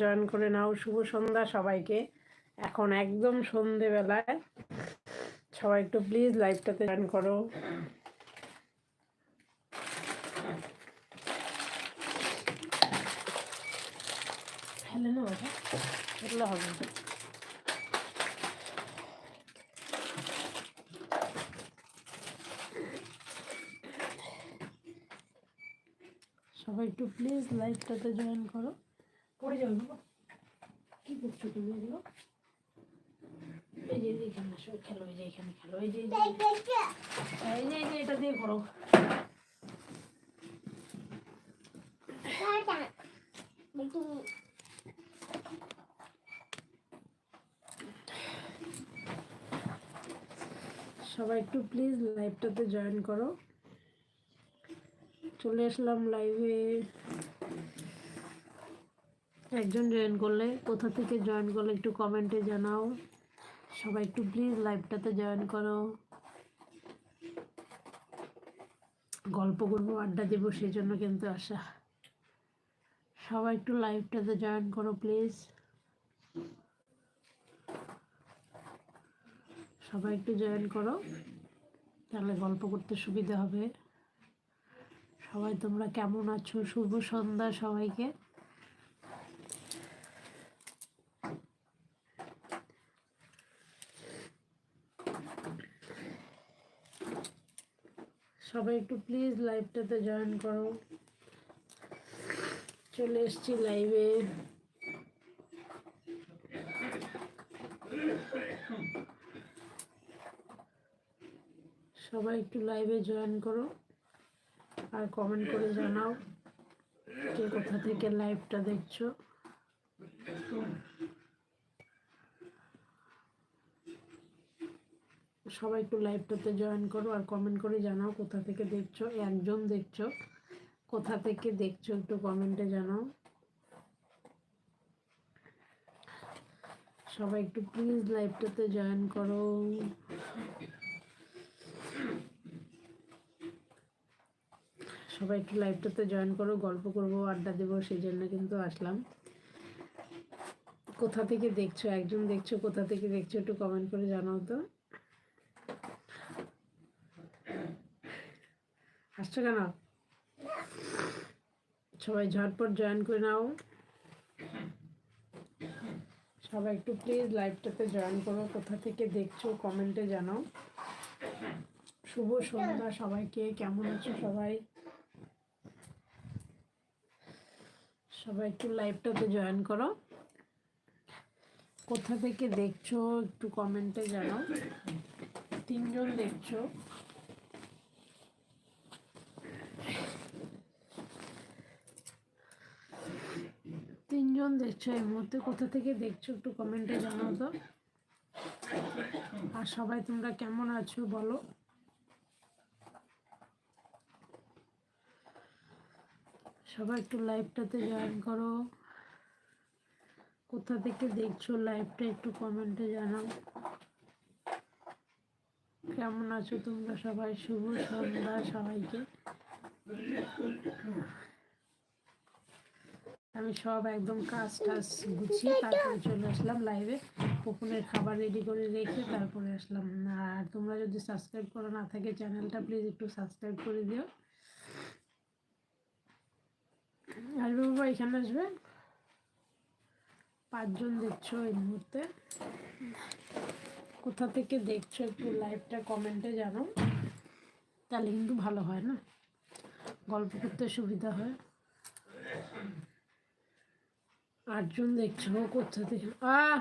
Join করে নাও। শুভ সন্ধ্যা সবাইকে। এখন একদম সন্ধেবেলায় সবাই একটু প্লিজ লাইভটাতে জয়েন করো। ফেলে না ওটা হবে। সবাই একটু প্লিজ লাইভটাতে জয়েন করো। পড়ে যাবে বাবা। কি করছ তুমি এগুলো? এই যে এখানে খেলো, এই যে এখানে খেলো, এই যে এই যে এই যে। এটা দিয়ে করো। সবাই একটু প্লিজ লাইভটাতে জয়েন করো। চলে আসলাম লাইভে একজন জয়েন করলে, কোথা থেকে জয়েন করলে একটু কমেন্টে জানাও। সবাই একটু প্লিজ লাইভটাতে জয়েন করো। গল্প করব, আড্ডা দেবো সেই জন্য কিন্তু আসা সবাই একটু লাইভটাতে জয়েন করো প্লিজ সবাই একটু জয়েন করো, তাহলে গল্প করতে সুবিধা হবে। সবাই তোমরা কেমন আছো? শুভ সন্ধ্যা সবাইকে। সবাই একটু প্লিজ লাইভটাতে জয়েন করো। চলে এসছি লাইভে সবাই একটু লাইভে জয়েন করো আর কমেন্ট করে জানাও কে কোথা থেকে লাইভটা দেখছ। সবাই একটু লাইভটাতে জয়েন করো আর কমেন্ট করে জানাও কোথা থেকে দেখছ, একজন দেখছ, কোথা থেকে দেখছ একটু কমেন্টে জানাও। সবাই একটু প্লিজ লাইভটাতে জয়েন করো। সবাই একটু লাইভটাতে জয়েন করো, গল্প করব, আড্ডা দেবো, সেই জন্য কিন্তু আসলাম। কোথা থেকে দেখছ, একজন দেখছ, কোথা থেকে দেখছ একটু কমেন্ট করে জানাও তো। আসছো কেন? সবাই ঝটপট জয়েন করে নাও। সবাই একটু প্লিজ লাইভটাতে জয়েন করো। কোথা থেকে দেখছ কমেন্টে জানাও। শুভ সন্ধ্যা সবাইকে, কেমন আছো সবাই? সবাই একটু লাইভটাতে জয়েন করো। কোথা থেকে দেখছ একটু কমেন্টে জানাও। তিনজন দেখছ। তিনজন দেখছ, এই মুহূর্তে কোথা থেকে দেখছ একটু কমেন্টে জানাও তো। আর সবাই তোমরা কেমন আছো বলো। সবাই একটু লাইভটাতে জয়েন করো। কোথা থেকে দেখছ লাইভটা একটু কমেন্টে জানাও। কেমন আছো তোমরা সবাই? শুভ সন্ধ্যা সবাইকে। আমি সব একদম কাজ টাজ গুছিয়ে তারপরে চলে আসলাম লাইভে পুকুনের খাবার রেডি করে রেখে তারপরে আসলাম। আর তোমরা যদি সাবস্ক্রাইব করা না থাকে চ্যানেলটা প্লিজ একটু সাবস্ক্রাইব করে দিও। আসবে বাবা এখানে আসবে? পাঁচজন দেখছ এই মুহূর্তে। কোথা থেকে দেখছ একটু লাইভটা কমেন্টে জানো। তাহলে কিন্তু ভালো হয় না। গল্প করতে সুবিধা হয়। আটজন দেখছ কোথা থেকে? আহ!